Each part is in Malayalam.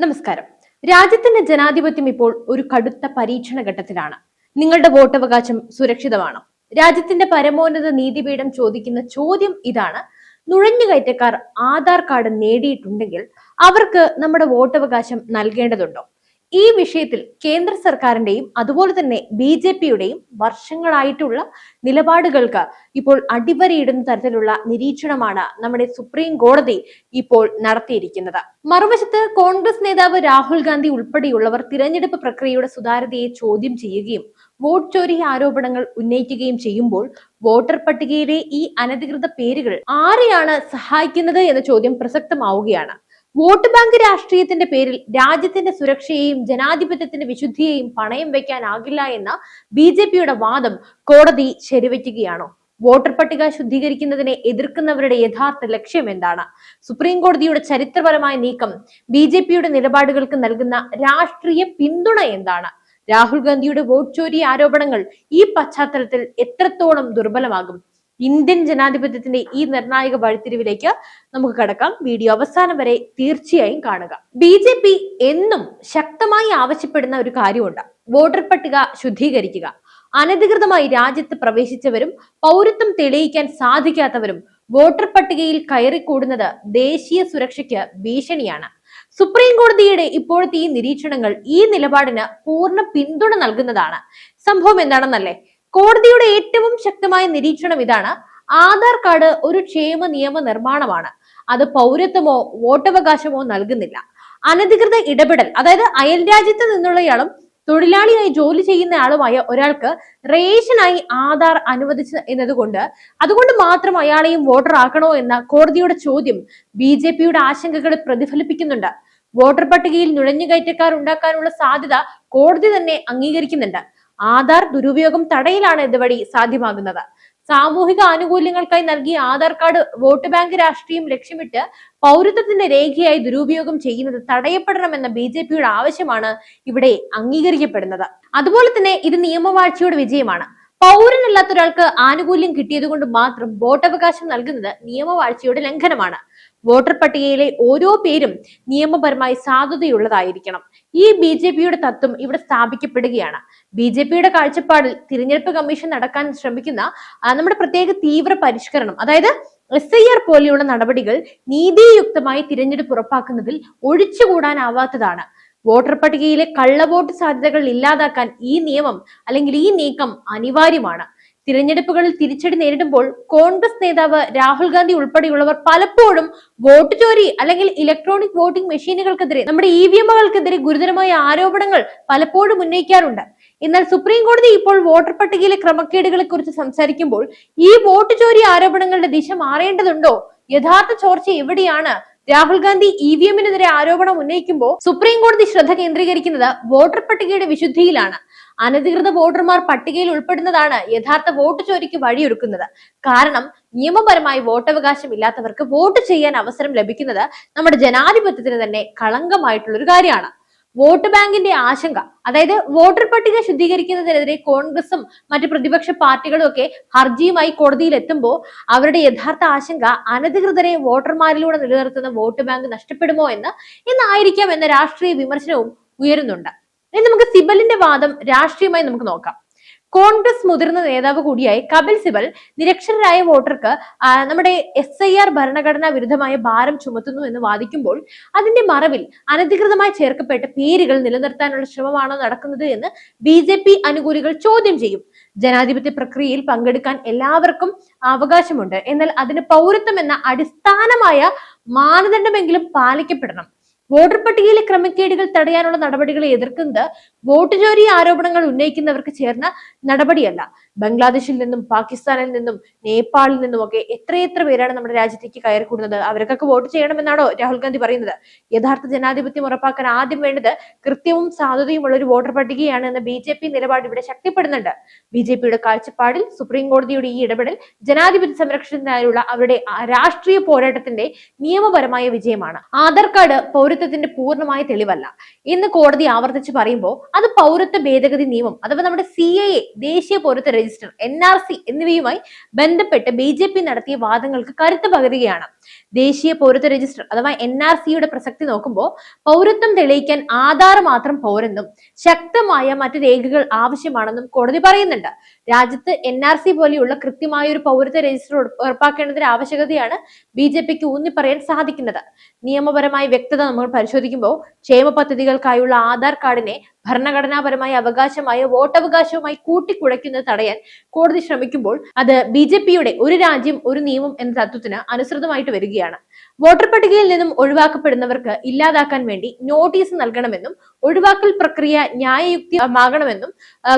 നമസ്കാരം. രാജ്യത്തിന്റെ ജനാധിപത്യം ഇപ്പോൾ ഒരു കടുത്ത പരീക്ഷണ ഘട്ടത്തിലാണ് നിങ്ങളുടെ വോട്ടവകാശം സുരക്ഷിതമാണോ? രാജ്യത്തിന്റെ പരമോന്നത നീതിപീഠം ചോദിക്കുന്ന ചോദ്യം ഇതാണ്. നുഴഞ്ഞുകയറ്റക്കാർ ആധാർ കാർഡ് നേടിയിട്ടുണ്ടെങ്കിൽ അവർക്ക് നമ്മുടെ വോട്ടവകാശം നൽകേണ്ടതുണ്ടോ? ഈ വിഷയത്തിൽ കേന്ദ്ര സർക്കാരിന്റെയും അതുപോലെ തന്നെ ബി ജെ പിയുടെയും വർഷങ്ങളായിട്ടുള്ള നിലപാടുകൾക്ക് ഇപ്പോൾ അടിവരയിടുന്ന തരത്തിലുള്ള നിരീക്ഷണമാണ് നമ്മുടെ സുപ്രീം കോടതി ഇപ്പോൾ നടത്തിയിരിക്കുന്നത്. മറുവശത്ത് കോൺഗ്രസ് നേതാവ് രാഹുൽ ഗാന്ധി ഉൾപ്പെടെയുള്ളവർ തിരഞ്ഞെടുപ്പ് പ്രക്രിയയുടെ സുതാര്യതയെ ചോദ്യം ചെയ്യുകയും വോട്ട് ചോരി ആരോപണങ്ങൾ ഉന്നയിക്കുകയും ചെയ്യുമ്പോൾ വോട്ടർ പട്ടികയിലെ ഈ അനധികൃത പേരുകൾ ആരെയാണ് സഹായിക്കുന്നത് എന്ന ചോദ്യം പ്രസക്തമാവുകയാണ്. വോട്ട് ബാങ്ക് രാഷ്ട്രീയത്തിന്റെ പേരിൽ രാജ്യത്തിന്റെ സുരക്ഷയെയും ജനാധിപത്യത്തിന്റെ വിശുദ്ധിയെയും പണയം വെക്കാനാകില്ല എന്ന ബി ജെ പിയുടെ വാദം കോടതി ശരിവയ്ക്കുകയാണോ വോട്ടർ പട്ടിക ശുദ്ധീകരിക്കുന്നതിനെ എതിർക്കുന്നവരുടെ യഥാർത്ഥ ലക്ഷ്യം എന്താണ്? സുപ്രീം കോടതിയുടെ ചരിത്രപരമായ നീക്കം ബി ജെ പിയുടെ നിലപാടുകൾക്ക് നൽകുന്ന രാഷ്ട്രീയ പിന്തുണ എന്താണ്? രാഹുൽ ഗാന്ധിയുടെ വോട്ട് ചോരി ആരോപണങ്ങൾ ഈ പശ്ചാത്തലത്തിൽ എത്രത്തോളം ദുർബലമാകും? ഇന്ത്യൻ ജനാധിപത്യത്തിന്റെ ഈ നിർണായക വഴിത്തിരിവിലേക്ക് നമുക്ക് കടക്കാം. വീഡിയോ അവസാനം വരെ തീർച്ചയായും കാണുക. ബി ജെ പി എന്നും ശക്തമായി ആവശ്യപ്പെടുന്ന ഒരു കാര്യമുണ്ട്. വോട്ടർ പട്ടിക ശുദ്ധീകരിക്കുക. അനധികൃതമായി രാജ്യത്ത് പ്രവേശിച്ചവരും പൗരത്വം തെളിയിക്കാൻ സാധിക്കാത്തവരും വോട്ടർ പട്ടികയിൽ കയറിക്കൂടുന്നത് ദേശീയ സുരക്ഷയ്ക്ക് ഭീഷണിയാണ്. സുപ്രീം കോടതിയുടെ ഇപ്പോഴത്തെ ഈ നിരീക്ഷണങ്ങൾ ഈ നിലപാടിന് പൂർണ പിന്തുണ നൽകുന്നതാണ്. സംഭവം എന്താണെന്നല്ലേ? കോടതിയുടെ ഏറ്റവും ശക്തമായ നിരീക്ഷണം ഇതാണ്. ആധാർ കാർഡ് ഒരു ക്ഷേമ നിയമ നിർമ്മാണമാണ്. അത് പൗരത്വമോ വോട്ടവകാശമോ നൽകുന്നില്ല. അനധികൃത ഇടപെടൽ അതായത് അയൽ രാജ്യത്ത് നിന്നുള്ളയാളും തൊഴിലാളിയായി ജോലി ചെയ്യുന്ന ആളുമായ ഒരാൾക്ക് റേഷനായി ആധാർ അനുവദിച്ചു എന്നതുകൊണ്ട് അതുകൊണ്ട് മാത്രം അയാളെയും വോട്ടർ ആക്കണോ എന്ന കോടതിയുടെ ചോദ്യം ബി ജെ പിയുടെ ആശങ്കകൾ പ്രതിഫലിപ്പിക്കുന്നുണ്ട്. വോട്ടർ പട്ടികയിൽ നുഴഞ്ഞുകയറ്റക്കാർ ഉണ്ടാക്കാനുള്ള സാധ്യത കോടതി തന്നെ അംഗീകരിക്കുന്നുണ്ട്. ആധാർ ദുരുപയോഗം തടയിലാണ് ഇതുവഴി സാധ്യമാകുന്നത്. സാമൂഹിക ആനുകൂല്യങ്ങൾക്കായി നൽകിയ ആധാർ കാർഡ് വോട്ട് ബാങ്ക് രാഷ്ട്രീയം ലക്ഷ്യമിട്ട് പൗരത്വത്തിന്റെ രേഖയായി ദുരുപയോഗം ചെയ്യുന്നത് തടയപ്പെടണമെന്ന ബി ജെ പിയുടെ ആവശ്യമാണ് ഇവിടെ അംഗീകരിക്കപ്പെടുന്നത്. അതുപോലെ തന്നെ ഇത് നിയമവാഴ്ചയുടെ വിജയമാണ്. പൗരനല്ലാത്ത ഒരാൾക്ക് ആനുകൂല്യം കിട്ടിയതുകൊണ്ട് മാത്രം വോട്ടവകാശം നൽകുന്നത് നിയമവാഴ്ചയുടെ ലംഘനമാണ്. വോട്ടർ പട്ടികയിലെ ഓരോ പേരും നിയമപരമായി സാധുതയുള്ളതായിരിക്കണം. ഈ ബി ജെ പിയുടെ തത്വം ഇവിടെ സ്ഥാപിക്കപ്പെടുകയാണ്. ബി ജെ പിയുടെ കാഴ്ചപ്പാടിൽ തിരഞ്ഞെടുപ്പ് കമ്മീഷൻ നടക്കാൻ ശ്രമിക്കുന്ന നമ്മുടെ പ്രത്യേക തീവ്ര പരിഷ്കരണം അതായത് എസ് ഐ ആർ പോലെയുള്ള നടപടികൾ നീതിയുക്തമായി തിരഞ്ഞെടുപ്പ് ഉറപ്പാക്കുന്നതിൽ ഒഴിച്ചുകൂടാനാവാത്തതാണ്. വോട്ടർ പട്ടികയിലെ കള്ളവോട്ട് സാധ്യതകൾ ഇല്ലാതാക്കാൻ ഈ നിയമം അല്ലെങ്കിൽ ഈ നീക്കം അനിവാര്യമാണ്. തിരഞ്ഞെടുപ്പുകളിൽ തിരിച്ചടി നേരിടുമ്പോൾ കോൺഗ്രസ് നേതാവ് രാഹുൽ ഗാന്ധി ഉൾപ്പെടെയുള്ളവർ പലപ്പോഴും വോട്ട് ചോരി അല്ലെങ്കിൽ ഇലക്ട്രോണിക് വോട്ടിംഗ് മെഷീനുകൾക്കെതിരെ നമ്മുടെ ഇ വി എമ്മുകൾക്കെതിരെ ഗുരുതരമായ ആരോപണങ്ങൾ പലപ്പോഴും ഉന്നയിക്കാറുണ്ട്. എന്നാൽ സുപ്രീം കോടതി ഇപ്പോൾ വോട്ടർ പട്ടികയിലെ ക്രമക്കേടുകളെ കുറിച്ച് സംസാരിക്കുമ്പോൾ ഈ വോട്ട് ചോരി ആരോപണങ്ങളുടെ ദിശ മാറേണ്ടതുണ്ടോ? യഥാർത്ഥ ചോർച്ച എവിടെയാണ്? രാഹുൽ ഗാന്ധി ഇ വി എമ്മിനെതിരെ ആരോപണം ഉന്നയിക്കുമ്പോൾ സുപ്രീം കോടതി ശ്രദ്ധ കേന്ദ്രീകരിക്കുന്നത് വോട്ടർ പട്ടികയുടെ വിശുദ്ധിയിലാണ്. അനധികൃത വോട്ടർമാർ പട്ടികയിൽ ഉൾപ്പെടുന്നതാണ് യഥാർത്ഥ വോട്ട് ചോരിക്ക് വഴിയൊരുക്കുന്നത്. കാരണം നിയമപരമായി വോട്ടവകാശം ഇല്ലാത്തവർക്ക് വോട്ട് ചെയ്യാൻ അവസരം ലഭിക്കുന്നത് നമ്മുടെ ജനാധിപത്യത്തിന് തന്നെ കളങ്കമായിട്ടുള്ള ഒരു കാര്യമാണ്. വോട്ട് ബാങ്കിന്റെ ആശങ്ക അതായത് വോട്ടർ പട്ടിക ശുദ്ധീകരിക്കുന്നതിനെതിരെ കോൺഗ്രസും മറ്റ് പ്രതിപക്ഷ പാർട്ടികളും ഒക്കെ ഹർജിയുമായി കോടതിയിൽ എത്തുമ്പോൾ അവരുടെ യഥാർത്ഥ ആശങ്ക അനധികൃതരെ വോട്ടർമാരിലൂടെ നിലനിർത്തുന്ന വോട്ട് ബാങ്ക് നഷ്ടപ്പെടുമോ എന്ന് എന്നായിരിക്കാം എന്ന രാഷ്ട്രീയ വിമർശനവും ഉയരുന്നുണ്ട്. ഇനി നമുക്ക് സിബലിന്റെ വാദം രാഷ്ട്രീയമായി നമുക്ക് നോക്കാം. കോൺഗ്രസ് മുതിർന്ന നേതാവ് കൂടിയായി കപിൽ സിബൽ നിരക്ഷരരായ വോട്ടർക്ക് നമ്മുടെ എസ് ഐ ആർ ഭരണഘടനാ വിരുദ്ധമായ ഭാരം ചുമത്തുന്നു എന്ന് വാദിക്കുമ്പോൾ അതിന്റെ മറവിൽ അനധികൃതമായി ചേർക്കപ്പെട്ട പേരുകൾ നിലനിർത്താനുള്ള ശ്രമമാണോ നടക്കുന്നത് എന്ന് ബി ജെ പി അനുകൂലികൾ ചോദ്യം ചെയ്യും. ജനാധിപത്യ പ്രക്രിയയിൽ പങ്കെടുക്കാൻ എല്ലാവർക്കും അവകാശമുണ്ട്. എന്നാൽ അതിന് പൗരത്വം എന്ന അടിസ്ഥാനമായ മാനദണ്ഡമെങ്കിലും പാലിക്കപ്പെടണം. വോട്ടർ പട്ടികയിലെ ക്രമക്കേടുകൾ തടയാനുള്ള നടപടികളെ എതിർക്കുന്നത് വോട്ട് ചോരി ആരോപണങ്ങൾ ഉന്നയിക്കുന്നവർക്ക് ചേർന്ന നടപടിയല്ല. ബംഗ്ലാദേശിൽ നിന്നും പാകിസ്ഥാനിൽ നിന്നും നേപ്പാളിൽ നിന്നും ഒക്കെ എത്രയെത്ര പേരാണ് നമ്മുടെ രാജ്യത്തേക്ക് കയറിക്കൂടുന്നത്? അവർക്കൊക്കെ വോട്ട് ചെയ്യണമെന്നാണോ രാഹുൽ ഗാന്ധി പറയുന്നത്? യഥാർത്ഥ ജനാധിപത്യം ഉറപ്പാക്കാൻ ആദ്യം വേണ്ടത് കൃത്യവും സാധുതയുമുള്ള ഒരു വോട്ടർ പട്ടികയാണ് എന്ന ബി ജെ പി നിലപാട് ഇവിടെ ശക്തിപ്പെടുന്നുണ്ട്. ബി ജെ പിയുടെ കാഴ്ചപ്പാടിൽ സുപ്രീം കോടതിയുടെ ഈ ഇടപെടൽ ജനാധിപത്യ സംരക്ഷണത്തിനായുള്ള അവരുടെ രാഷ്ട്രീയ പോരാട്ടത്തിന്റെ നിയമപരമായ വിജയമാണ്. ആധാർ കാർഡ് പൗരത്വ പൗരത്വത്തിന്റെ പൂർണമായ തെളിവല്ല. എന്ന് കോടതി ആവർത്തിച്ച് പറയുമ്പോൾ അത് പൗരത്വ ഭേദഗതി നിയമം അഥവാ നമ്മുടെ സി എ ദേശീയ പൗരത്വ രജിസ്റ്റർ എൻ ആർ സി എന്നിവയുമായി ബന്ധപ്പെട്ട് ബി ജെ പി നടത്തിയ വാദങ്ങൾക്ക് കരുത്ത് പകരുകയാണ്. ദേശീയ പൗരത്വ രജിസ്റ്റർ അഥവാ എൻ ആർ സിയുടെ പ്രസക്തി നോക്കുമ്പോൾ പൗരത്വം തെളിയിക്കാൻ ആധാർ മാത്രം പോരെന്നും ശക്തമായ മറ്റു രേഖകൾ ആവശ്യമാണെന്നും കോടതി പറയുന്നുണ്ട്. രാജ്യത്ത് എൻ ആർ സി പോലെയുള്ള കൃത്യമായ ഒരു പൗരത്വ രജിസ്റ്റർ ഉറപ്പ് ഉറപ്പാക്കേണ്ടതിന്റെ ആവശ്യകതയാണ് ബി ജെ പിക്ക് ഊന്നിപ്പറയാൻ സാധിക്കുന്നത്. നിയമപരമായ വ്യക്തത നമ്മൾ പരിശോധിക്കുമ്പോൾ ക്ഷേമ പദ്ധതികൾക്കായുള്ള ആധാർ കാർഡിനെ ഭരണഘടനാപരമായ അവകാശമായ വോട്ടവകാശവുമായി കൂട്ടിക്കുഴയ്ക്കുന്നത് തടയാൻ കോടതി ശ്രമിക്കുമ്പോൾ അത് ബി ജെ പിയുടെ ഒരു രാജ്യം ഒരു നിയമം എന്ന തത്വത്തിന് അനുസൃതമായിട്ട് വരികയാണ്. വോട്ടർ പട്ടികയിൽ നിന്നും ഒഴിവാക്കപ്പെടുന്നവർക്ക് ഇല്ലാതാക്കാൻ വേണ്ടി നോട്ടീസ് നൽകണമെന്നും ഒഴിവാക്കൽ പ്രക്രിയ ന്യായയുക്തിയമാകണമെന്നും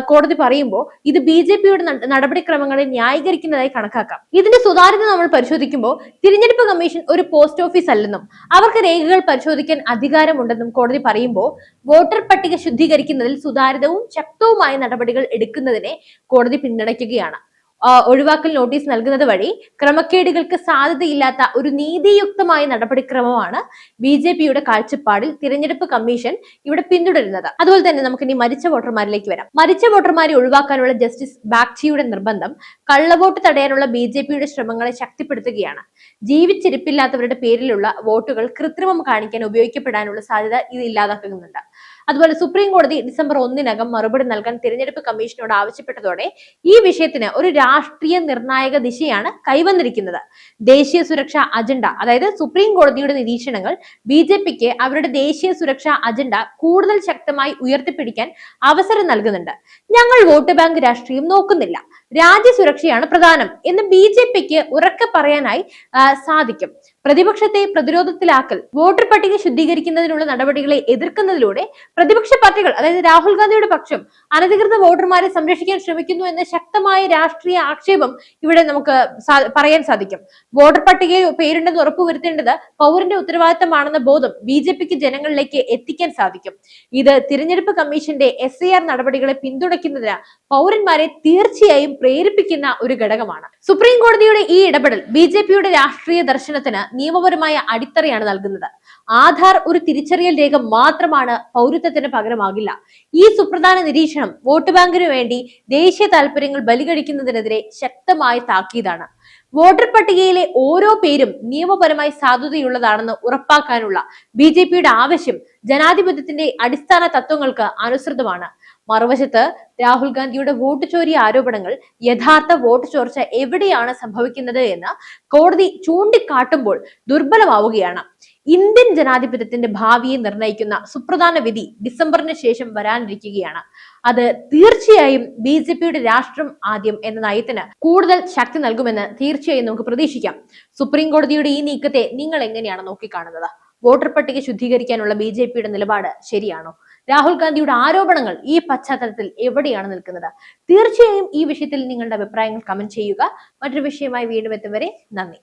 കോടതി പറയുമ്പോൾ ഇത് ബി ജെ പിയുടെ നടപടിക്രമങ്ങളെ ന്യായീകരിക്കുന്നതായി കണക്കാക്കാം. ഇതിന്റെ സുതാര്യത നമ്മൾ പരിശോധിക്കുമ്പോൾ തിരഞ്ഞെടുപ്പ് കമ്മീഷൻ ഒരു പോസ്റ്റ് ഓഫീസ് അല്ലെന്നും അവർക്ക് രേഖകൾ പരിശോധിക്കാൻ അധികാരമുണ്ടെന്നും കോടതി പറയുമ്പോൾ വോട്ടർ പട്ടിക ശുദ്ധീകരിക്കുന്നതിൽ സുതാര്യതവും ശക്തവുമായ നടപടികൾ എടുക്കുന്നതിനെ കോടതി പിന്തുണയ്ക്കുകയാണ് ഒഴിവാക്കൽ നോട്ടീസ് നൽകുന്നത് വഴി ക്രമക്കേടുകൾക്ക് സാധ്യതയില്ലാത്ത ഒരു നീതിയുക്തമായ നടപടിക്രമമാണ് ബി ജെ പിയുടെ കാഴ്ചപ്പാടിൽ തിരഞ്ഞെടുപ്പ് കമ്മീഷൻ ഇവിടെ പിന്തുടരുന്നത്. അതുപോലെ തന്നെ നമുക്ക് ഇനി മരിച്ച വോട്ടർമാരിലേക്ക് വരാം. മരിച്ച വോട്ടർമാരെ ഒഴിവാക്കാനുള്ള ജസ്റ്റിസ് ബാഗ്ചിയുടെ നിർബന്ധം കള്ളവോട്ട് തടയാനുള്ള ബി ജെ പിയുടെ ശ്രമങ്ങളെ ശക്തിപ്പെടുത്തുകയാണ്. ജീവിച്ചിരിപ്പില്ലാത്തവരുടെ പേരിലുള്ള വോട്ടുകൾ കൃത്രിമം കാണിക്കാൻ ഉപയോഗിക്കപ്പെടാനുള്ള സാധ്യത ഇത് ഇല്ലാതാക്കുന്നുണ്ട്. അതുപോലെ സുപ്രീം കോടതി ഡിസംബർ ഒന്നിനകം മറുപടി നൽകാൻ തിരഞ്ഞെടുപ്പ് കമ്മീഷനോട് ആവശ്യപ്പെട്ടതോടെ ഈ വിഷയത്തിന് ഒരു രാഷ്ട്രീയ നിർണായക ദിശയാണ് കൈവന്നിരിക്കുന്നത്. ദേശീയ സുരക്ഷാ അജണ്ട അതായത് സുപ്രീം കോടതിയുടെ നിരീക്ഷണങ്ങൾ ബി ജെ പിക്ക് അവരുടെ ദേശീയ സുരക്ഷാ അജണ്ട കൂടുതൽ ശക്തമായി ഉയർത്തിപ്പിടിക്കാൻ അവസരം നൽകുന്നുണ്ട്. ഞങ്ങൾ വോട്ട് ബാങ്ക് രാഷ്ട്രീയം നോക്കുന്നില്ല. രാജ്യസുരക്ഷയാണ് പ്രധാനം എന്ന് ബി ജെ പിക്ക് ഉറക്കെ പറയാനായി സാധിക്കും. പ്രതിപക്ഷത്തെ പ്രതിരോധത്തിലാക്കൽ വോട്ടർ പട്ടിക ശുദ്ധീകരിക്കുന്നതിനുള്ള നടപടികളെ എതിർക്കുന്നതിലൂടെ പ്രതിപക്ഷ പാർട്ടികൾ അതായത് രാഹുൽ ഗാന്ധിയുടെ പക്ഷം അനധികൃത വോട്ടർമാരെ സംരക്ഷിക്കാൻ ശ്രമിക്കുന്നു എന്ന ശക്തമായ രാഷ്ട്രീയ ആക്ഷേപം ഇവിടെ നമുക്ക് പറയാൻ സാധിക്കും. വോട്ടർ പട്ടികയിൽ പേരുണ്ടെന്ന് ഉറപ്പുവരുത്തേണ്ടത് പൗരന്റെ ഉത്തരവാദിത്തമാണെന്ന ബോധം ബി ജെ പിക്ക് ജനങ്ങളിലേക്ക് എത്തിക്കാൻ സാധിക്കും. ഇത് തിരഞ്ഞെടുപ്പ് കമ്മീഷന്റെ എസ് നടപടികളെ പിന്തുണയ്ക്കുന്നതിന് പൗരന്മാരെ തീർച്ചയായും പ്രേരിപ്പിക്കുന്ന ഒരു ഘടകമാണ്. സുപ്രീം കോടതിയുടെ ഈ ഇടപെടൽ ബി ജെ പിയുടെ രാഷ്ട്രീയ ദർശനത്തിന് നിയമപരമായ അടിത്തറയാണ് നൽകുന്നത്. ആധാർ ഒരു തിരിച്ചറിയൽ രേഖ മാത്രമാണ് പൗരത്വത്തിന് പകരമാകില്ല. ഈ സുപ്രധാന നിരീക്ഷണം വോട്ട് ബാങ്കിനു വേണ്ടി ദേശീയ താൽപര്യങ്ങൾ ബലികഴിക്കുന്നതിനെതിരെ ശക്തമായ താക്കീതാണ്. വോട്ടർ പട്ടികയിലെ ഓരോ പേരും നിയമപരമായി സാധുതയുള്ളതാണെന്ന് ഉറപ്പാക്കാനുള്ള ബി ജെ പിയുടെ ആവശ്യം ജനാധിപത്യത്തിന്റെ അടിസ്ഥാന തത്വങ്ങൾക്ക് അനുസൃതമാണ്. മറുവശത്ത് രാഹുൽ ഗാന്ധിയുടെ വോട്ട് ചോരി ആരോപണങ്ങൾ യഥാർത്ഥ വോട്ട് ചോർച്ച എവിടെയാണ് സംഭവിക്കുന്നത് എന്ന് കോടതി ചൂണ്ടിക്കാട്ടുമ്പോൾ ദുർബലമാവുകയാണ്. ഇന്ത്യൻ ജനാധിപത്യത്തിന്റെ ഭാവിയെ നിർണയിക്കുന്ന സുപ്രധാന വിധി ഡിസംബറിന് ശേഷം വരാനിരിക്കുകയാണ്. അത് തീർച്ചയായും ബി ജെ പിയുടെ രാഷ്ട്രം ആദ്യം എന്ന നയത്തിന് കൂടുതൽ ശക്തി നൽകുമെന്ന് തീർച്ചയായും നമുക്ക് പ്രതീക്ഷിക്കാം. സുപ്രീം കോടതിയുടെ ഈ നീക്കത്തെ നിങ്ങൾ എങ്ങനെയാണ് നോക്കിക്കാണുന്നത്? വോട്ടർ പട്ടിക ശുദ്ധീകരിക്കാനുള്ള ബി നിലപാട് ശരിയാണോ? രാഹുൽ ഗാന്ധിയുടെ ആരോപണങ്ങൾ ഈ പശ്ചാത്തലത്തിൽ എവിടെയാണ് നിൽക്കുന്നത്? തീർച്ചയായും ഈ വിഷയത്തിൽ നിങ്ങളുടെ അഭിപ്രായങ്ങൾ കമന്റ് ചെയ്യുക. മറ്റൊരു വിഷയമായി വീണ്ടും എത്തും വരെ നന്ദി.